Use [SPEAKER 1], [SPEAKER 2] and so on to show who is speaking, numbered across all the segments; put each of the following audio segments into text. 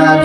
[SPEAKER 1] আজ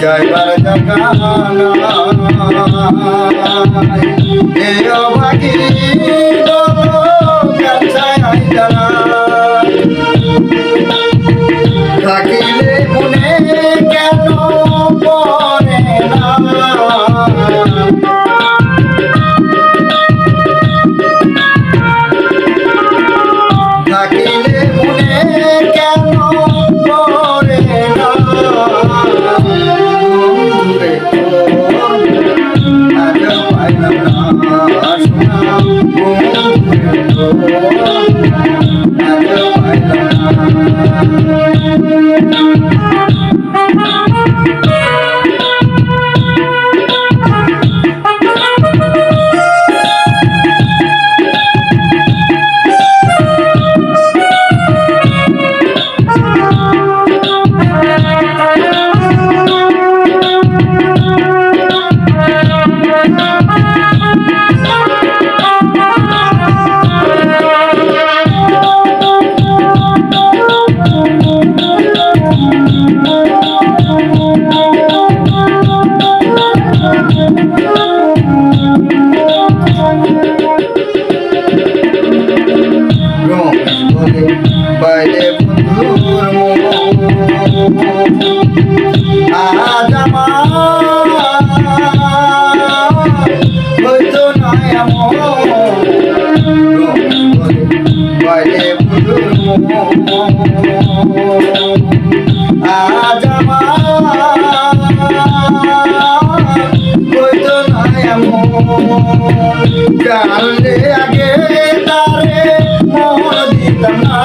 [SPEAKER 1] জয় বার জগানা বাইরে বন্ধুর আজ আমার হয়তো নয় আমার বাইরে বন্ধুর আজ নয় আমার আগে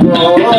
[SPEAKER 1] Oh,